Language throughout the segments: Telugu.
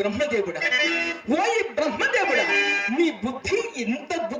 బ్రహ్మదేవుడా? ఓయి బ్రహ్మదేవుడా నీ బుద్ధి ఇంత బుద్ధి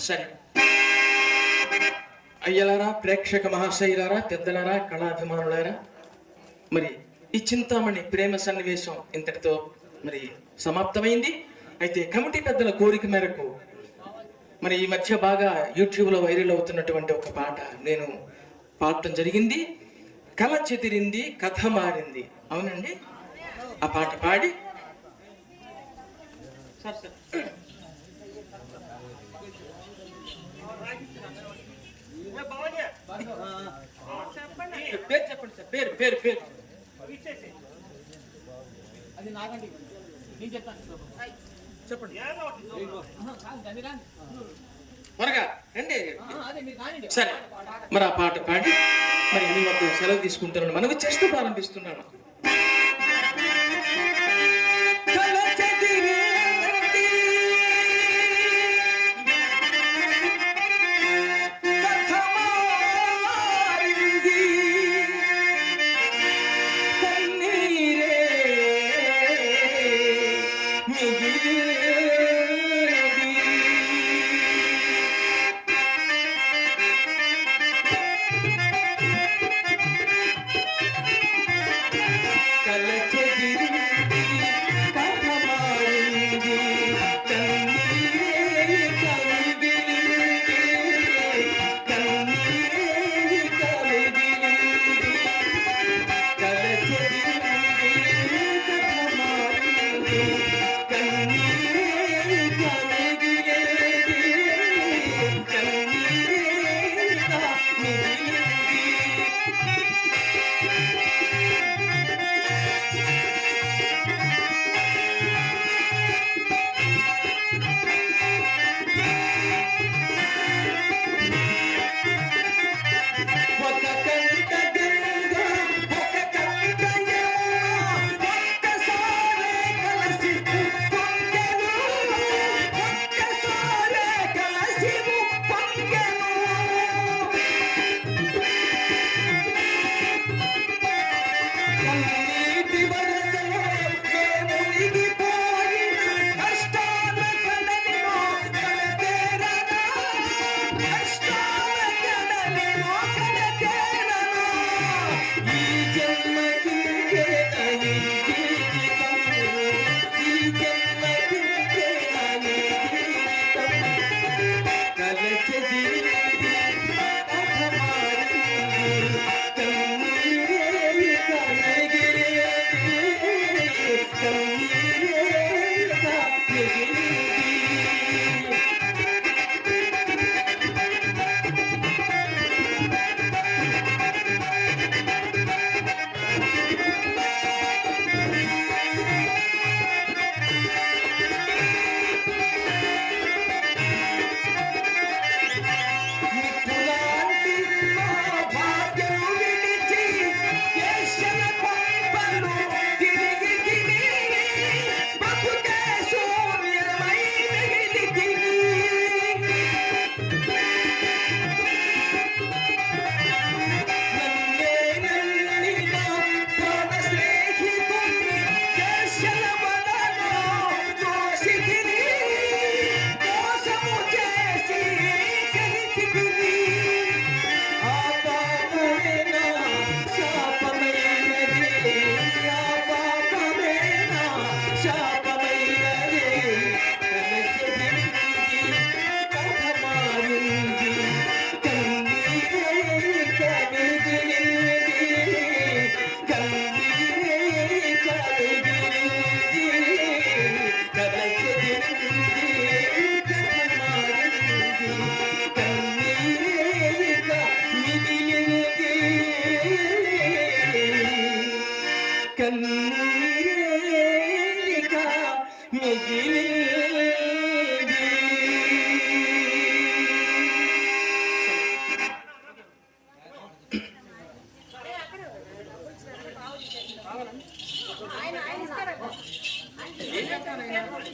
సరే. అయ్యలారా ప్రేక్షక మహాశైలారా పెద్దలారా కళాభిమానులారా మరి ఈ చింతామణి ప్రేమ సన్నివేశం ఇంతటితో మరి సమాప్తమైంది. అయితే కమిటీ పెద్దల కోరిక మేరకు మరి ఈ మధ్య బాగా యూట్యూబ్లో వైరల్ అవుతున్నటువంటి ఒక పాట నేను పాడటం జరిగింది. కళ చెదిరింది కథ మారింది. అవునండి? ఆ పాట పాడి. Sir sir. పేరు చెప్పండి పేరు పేరు పేరు అది నాగండి నేను చెప్తాను చెప్పండి రండి. సరే మరి ఆ పాట పాడి మరి ఎన్ని వద్ద సెలవు తీసుకుంటారని మనం చేస్తూ ప్రారంభిస్తున్నాను. Meu Deus.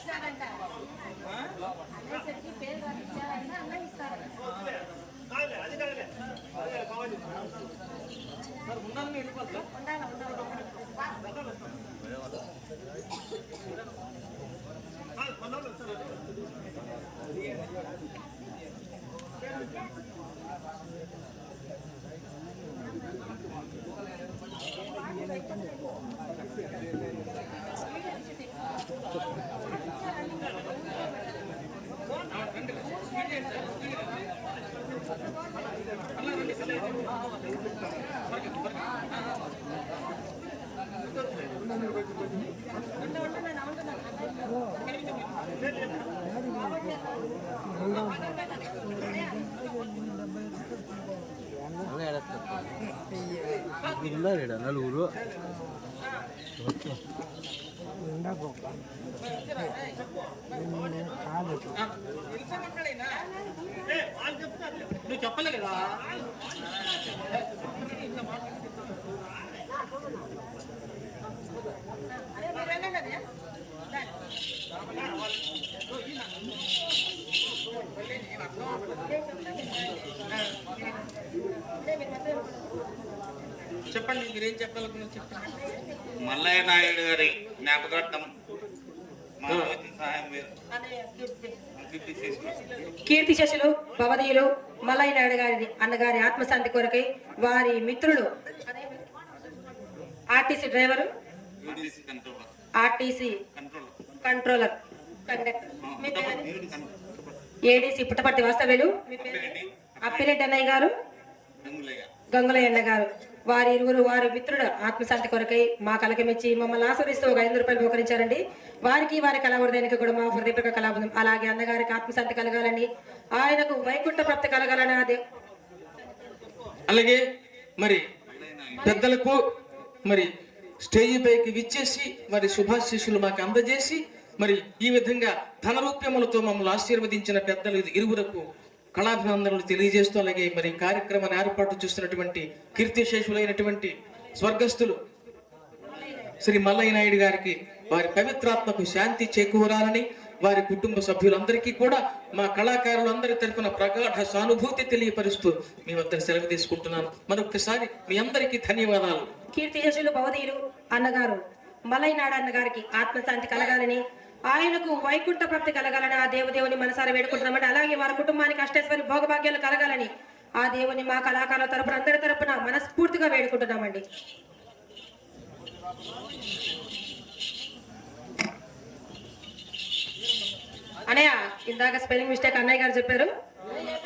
సార్ ఉన్నారు ఇక్కడ నలుగురు నువ్వు చెప్పలే కదా మల్లయ్య నాయుడు గారి జ్ఞాపకార్థం. కీర్తి. శశులు భవదీయులు మల్లయ్య నాయుడు గారి అన్నగారి ఆత్మశాంతి కొరకై వారి మిత్రులు RTC driver RTC controller. ADC Puttaparthi వాస్తవ్యులు? అప్పిరెడ్డి. అన్నయ్య గారు గంగులయ్య. గంగులయ్య అన్న గారు. వారి ఇరువురు వారి మిత్రుడు ఆత్మశాంతి కొరకై మా కలకమిచ్చి మమ్మల్ని ఆస్వాదిస్తూ ఒక ఐదు రూపాయలు మోకరించారండి. వారికి వారి కళావృదానికి కూడా మా హృదయపూర్వక కళాబృందం. అలాగే అన్నగారికి ఆత్మశాంతి కలగాలని ఆయనకు వైకుంఠ ప్రాప్తి కలగాలని అదే అలాగే మరి పెద్దలకు మరి స్టేజ్ పైకి విచ్చేసి మరి శుభాశీస్సులు మాకు అందజేసి మరి ఈ విధంగా ధనరూప్యములతో మమ్మల్ని ఆశీర్వదించిన పెద్దలు ఇరువురకు కళాభినందనలు తెలియజేస్తూ అలాగే మరి కార్యక్రమాన్ని ఏర్పాటు చేస్తున్నటువంటి కీర్తిశేషులైనటువంటి స్వర్గస్థులు శ్రీ మల్లయ్య నాయుడు గారికి వారి పవిత్రాత్మకు శాంతి చేకూరాలని వారి కుటుంబ సభ్యులందరికీ కూడా మా కళాకారులందరి తరఫున ప్రగాఢ సానుభూతి తెలియపరుస్తూ మీ వద్ద సెలవు తీసుకుంటున్నాను. మరొకసారి మీ అందరికీ ధన్యవాదాలు. కీర్తి భవదీయులు అన్నగారు మలైనాడు అన్నగారికి ఆత్మశాంతి కలగాలని ఆయనకు వైకుంఠ ప్రాప్తి కలగాలని ఆ దేవదేవుని మనసారా వేడుకుంటున్నామండి అలాగే వారి కుటుంబానికి అష్టేశ్వరి భోగభాగ్యాలు కలగాలని ఆ దేవుని మా కళాకారుల తరపున అందరి తరపున మనస్ఫూర్తిగా వేడుకుంటున్నామండి. అనయ్య ఇందాక స్పెల్లింగ్ మిస్టేక్ అన్నయ్య గారు చెప్పారు.